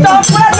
Stop!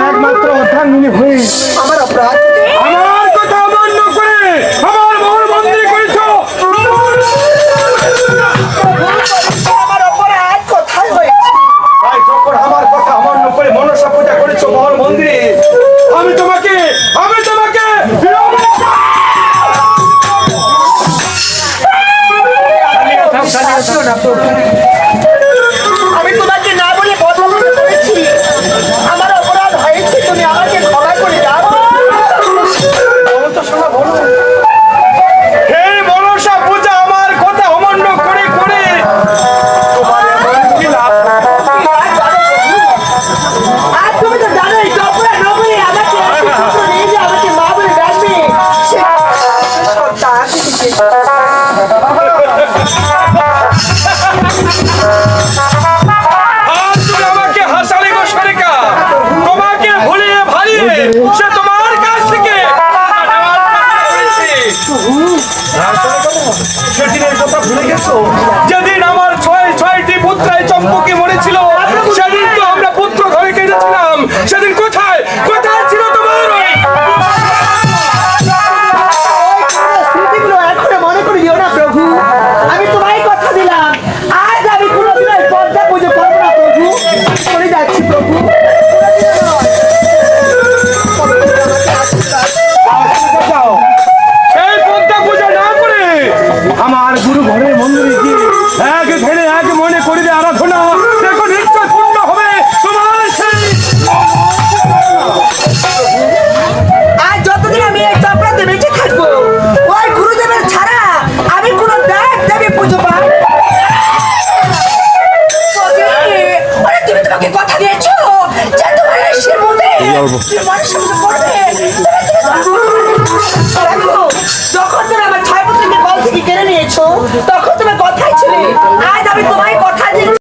আমার একমাত্র অর্ধাঙ্গিনী হয়ে আমার অপরাধ। আমার কথা অমান্য করে আমার মহল যেদিন আমার ছয় ছয়টি পুত্রায় চম্পকে মরেছিল আচ্ছা, সেদিন তো আমরা পুত্র ঘরে কেটেছিলাম। সেদিন কোথায় 나오는데.